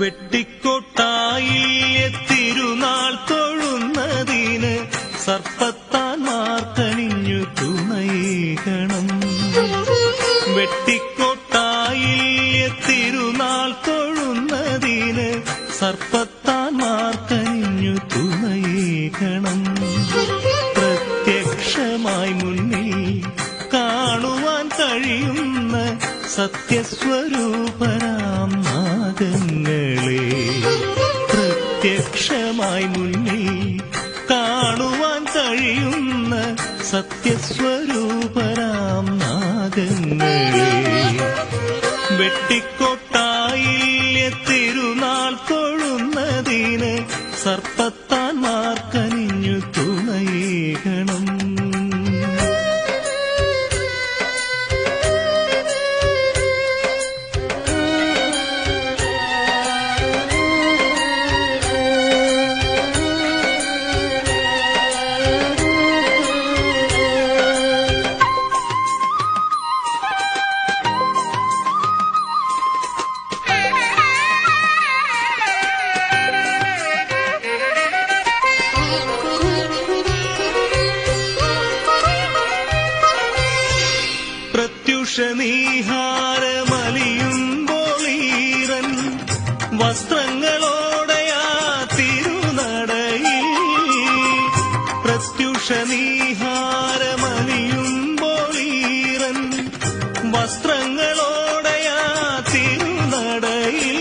വെട്ടിക്കൊട്ടായിലെ തിരുനാൾ തൊഴുന്നതിന് സർപ്പത്താൻ കനിഞ്ഞു തുണയിക്കണം വെട്ടിക്കൊട്ടായി തിരുനാൾ തൊഴുന്നതിന് സർപ്പത്താൻ കനിഞ്ഞു തുണയിക്കണം പ്രത്യക്ഷമായി മുന്നിൽ കാണുവാൻ കഴിയുന്ന സത്യസ്വരൂപരാം നാഗങ്ങളെ പ്രത്യക്ഷമായി മുന്നിൽ കാണുവാൻ കഴിയുന്ന സത്യസ്വരൂപരാം നാഗങ്ങളെ വെട്ടിക്കൊട്ടായില്യ പ്രത്യുഷ നീഹാരമലിയുമ്പോളീറൻ വസ്ത്രങ്ങളോടെയാ തിരുനടയിൽ പ്രത്യുഷ നീഹാരമലിയുമ്പോളീറൻ വസ്ത്രങ്ങളോടെയാ തിരുനടയിൽ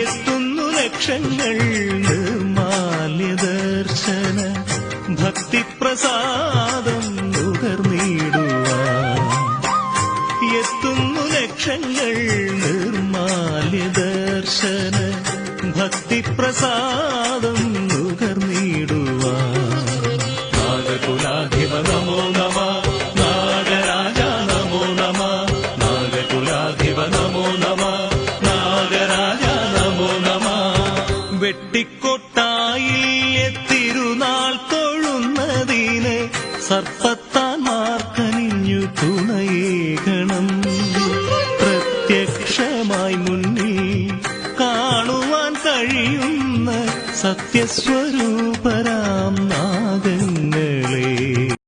എത്തുന്നു ലക്ഷങ്ങൾ നിർമാല്യദർശന ഭക്തിപ്രസാദം ലക്ഷങ്ങൾ നിർമാല്യദർശന ഭക്തിപ്രസാദം നുകർന്നിടുവാൻ. നാഗകുലാധിപ നമോ നമ നമോ നമ നമോ നമ നമോ നമ. വെട്ടിക്കൊട്ടായി തിരുനാൾ തൊഴുന്നതിന് സർപ്പത്താൻമാർ കനിഞ്ഞു തുണയേകണം. പ്രത്യക്ഷമായി മുന്നിൽ കാണുവാൻ കഴിയുന്ന സത്യസ്വരൂപരാം നാ